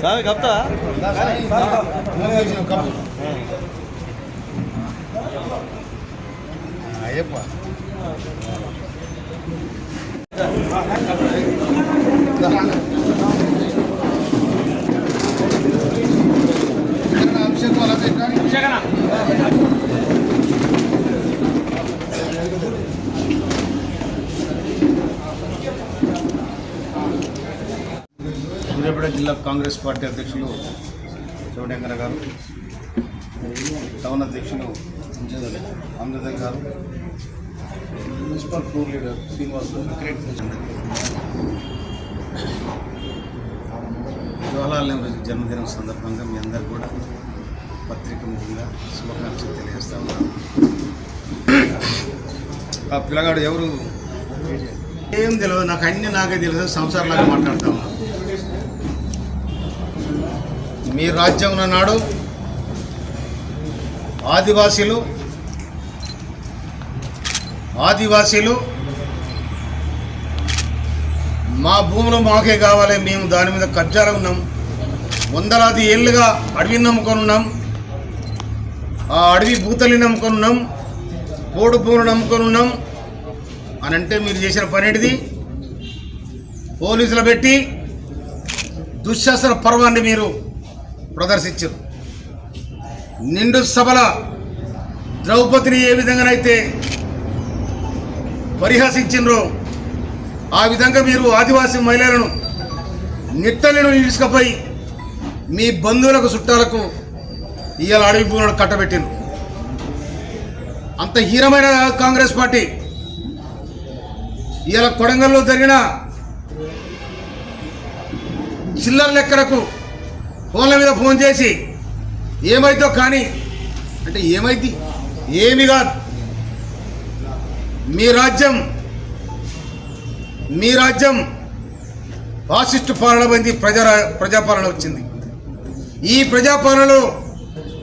సామి కప్తా? అయ్యప్ప. సూర్యాపేట జిల్లా కాంగ్రెస్ పార్టీ అధ్యక్షులు చౌడెంకర గారు టౌన్ అధ్యక్షులు Amrutha garu municipal floor leader Srinivas Jawaharlal Nehru జన్మదినం సందర్భంగా మీ అందరు కూడా పత్రిక ముఖ్యంగా శుభాకాంక్షలు తెలియజేస్తా ఉన్నాను. ఆ పిల్లగాడు ఎవరు? ఏం తెలియదు నాకు అన్ని నాకే తెలియదు సంసారంలాగా మాట్లాడతా ఉన్నాను మీ రాజ్యం నాడు ఆదివాసీలు ఆదివాసీలు మా భూములు మాకే కావాలి మేము దాని మీద కబ్జాలో ఉన్నాం. వందలాది ఏళ్ళుగా అడవిని నమ్ముకొని ఉన్నాం. ఆ అడవి భూతల్ని నమ్ముకొని ఉన్నాం. పోడు భూములు నమ్ముకొని ఉన్నాం. అని అంటే మీరు చేసిన పని ఏంటిది? పోలీసులు పెట్టి దుశ్శాసన పర్వాన్ని మీరు ప్రదర్శించారు. నిండు సభల ద్రౌపదిని ఏ విధంగానైతే పరిహసించినరో ఆ విధంగా మీరు ఆదివాసీ మహిళలను నిట్టలను ఇసుకపోయి మీ బంధువులకు చుట్టాలకు ఇవాళ అడవి భూములను కట్టబెట్టిండ్రు. అంత హీనమైన కాంగ్రెస్ పార్టీ ఇవాళ కొడంగల్లో జరిగిన చిల్లర లెక్కలకు ఫోన్ల మీద ఫోన్ చేసి ఏమైతో కానీ అంటే ఏమైంది ఏమి కాదు. మీ రాజ్యం మీ రాజ్యం ఫాసిస్టు పాలన పోయింది ప్రజా ప్రజాపాలన వచ్చింది. ఈ ప్రజాపాలనలో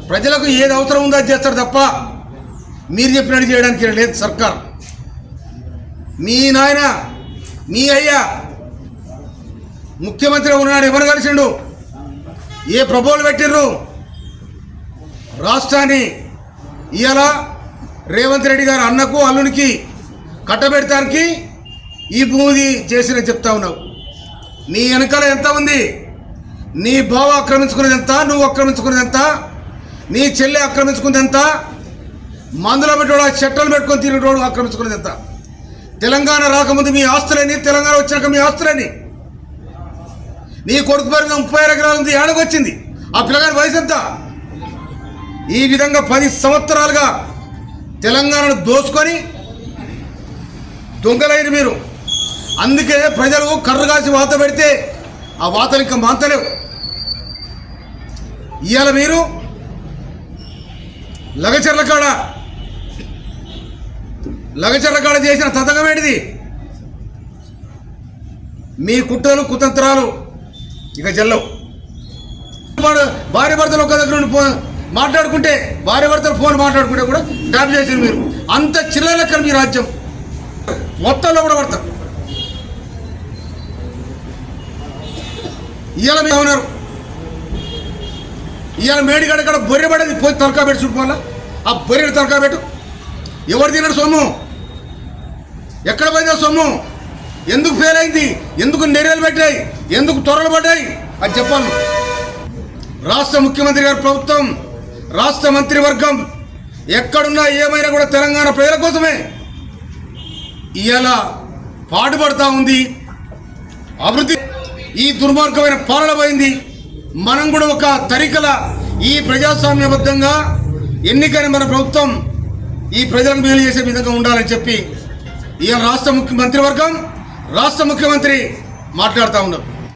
ప్రజలకు ఏది అవసరం ఉందో చేస్తారు తప్ప మీరు చెప్పినట్టు చేయడానికి లేదు సర్కార్. మీ నాయన మీ అయ్యా ముఖ్యమంత్రి ఉన్నాడు ఎవరు కలిసిండు? ఏ ప్రభువులు పెట్టిర్రు? రాష్ట్రాన్ని ఇవాళ రేవంత్ రెడ్డి గారు అన్నకు అల్లునికి కట్టబెడతానికి ఈ భూమిది చేసిన చెప్తా ఉన్నావు. నీ వెనకాల ఎంత ఉంది? నీ బావ ఆక్రమించుకున్నది ఎంత నువ్వు ఆక్రమించుకున్నది ఎంత నీ చెల్లె ఆక్రమించుకున్నది ఎంత మందులో పెట్టోడు ఆ పెట్టుకొని తిరిగి ఆక్రమించుకున్నది ఎంత తెలంగాణ రాకముందు మీ ఆస్తులని తెలంగాణ వచ్చినాక మీ ఆస్తులని నీ కొడుకు పేరు ముప్పై ఆరు ఎకరాలు ఉంది ఏడకు వచ్చింది ఆ పిల్లగాడి వయసు ఎంత? ఈ విధంగా పది సంవత్సరాలుగా తెలంగాణను దోచుకొని దొంగలైన మీరు. అందుకే ప్రజలు కర్ర కాసి వాత పెడితే ఆ వాతలు ఇంకా మాంతలేవు. ఇవాళ మీరు లగచర్ల కాడ లగచర్ల కాడ చేసిన తతంగం ఏంటిది మీ కుట్రలు కుతంత్రాలు ఇక చెల్లవు భార్య భర్తలు ఒక దగ్గర నుండి ఫోన్ మాట్లాడుకుంటే భార్య భర్తలు ఫోన్ మాట్లాడుకుంటే కూడా డ్రాప్ చేసారు మీరు. అంత చిల్లర లెక్కలు మీ రాజ్యం. మొత్తంలో కూడా పడతారు. ఇవాళ మీరు ఉన్నారు ఇవాళ మేడిగడ కాడ బొర్రె పడేది పోయి తలకా పెట్టి చుట్టుకోవాలా ఆ బొర్రెని తలకా పెట్టు. ఎవరు తిన్నాడు సొమ్ము? ఎక్కడ పోయిందా సొమ్ము? ఎందుకు ఫెయిల్ అయింది? ఎందుకు నెర్యలు పెట్టాయి? ఎందుకు త్వరలు పడ్డాయి? అని చెప్పాను రాష్ట్ర ముఖ్యమంత్రి గారి ప్రభుత్వం రాష్ట్ర మంత్రివర్గం ఎక్కడున్నా ఏమైనా కూడా తెలంగాణ ప్రజల కోసమే. ఇలా పాటుపడతా ఉంది. అభివృద్ధి ఈ దుర్మార్గమైన పాలన పోయింది. మనం కూడా ఒక తరికల ఈ ప్రజాస్వామ్యబద్ధంగా ఎన్నికైన మన ప్రభుత్వం ఈ ప్రజలకు మేలు చేసే విధంగా ఉండాలని చెప్పి ఈ రాష్ట్ర ముఖ్య మంత్రివర్గం రాష్ట్ర ముఖ్యమంత్రి మాట్లాడుతూ ఉన్నారు